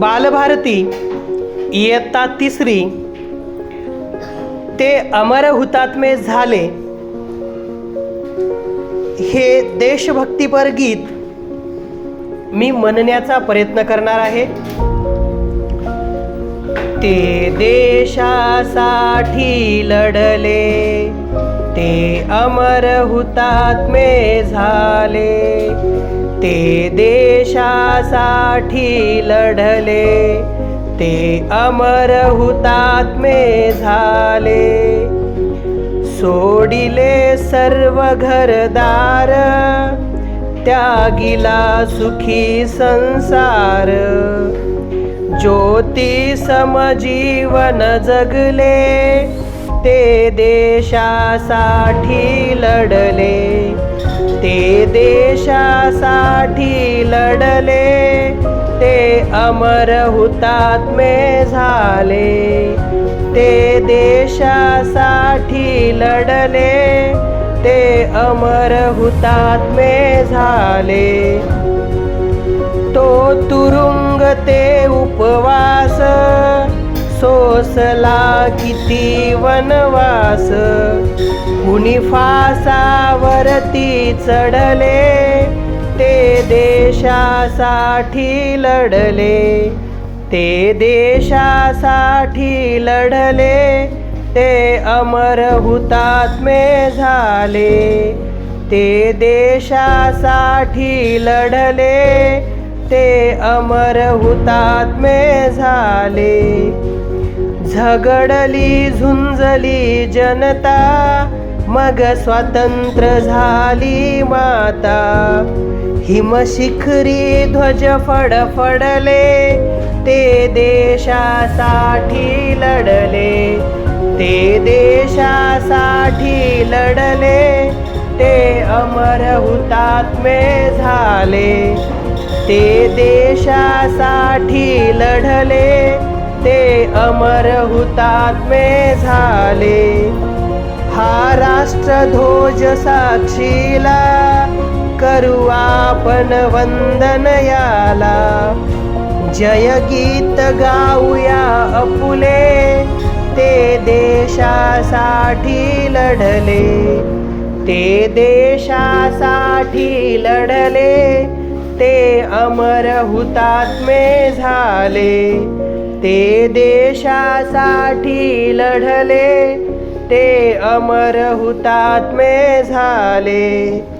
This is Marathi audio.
बालभारती इयत्ता तिसरी ते अमर हुतात्मे झाले. हे देशभक्तीपर गीत मी म्हणण्याचा प्रयत्न करणार आहे. ते देशासाठी लढले ते अमर हुतात्मे झाले. देशासाठी लढले ते अमर हुतात्मे झाले. सोडिले सर्व घरदार त्यागिला सुखी संसार. ज्योती समजीवन जगले ते देशासाठी लढले. ते देशासाठी लढले. अमर हुतात्मे झाले. ते देशासाठी लढले. ते अमर हुतात्मे झाले. तो तुरुंग ते उपवास. सोसला किती वनवास. कुणी फासावरती चढले. ते देशासाठी लढले. ते देशासाठी लढले. ते अमर हुतात्मे झाले. ते देशासाठी लढले. ते अमर हुतात्मे झाले. झगडली झुंजली जनता मग स्वातंत्र्य झाली माता. हिमशिखरी ध्वज फडफडले ते देशासाठी लढले. ते देशासाठी लढले ते अमर हुतात्मे झाले. ते देशासाठी लढले ते अमर हुतात्मे झाले. हा राष्ट्रध्वज साक्षीला करू आपण वंदन याला. जय गीत गाऊया अपुले ते देशासाठी लढले. ते देशासाठी लढले ते अमर हुतात्मे झाले. ते देशासाठी लढले ते अमर हुतात्मे झाले.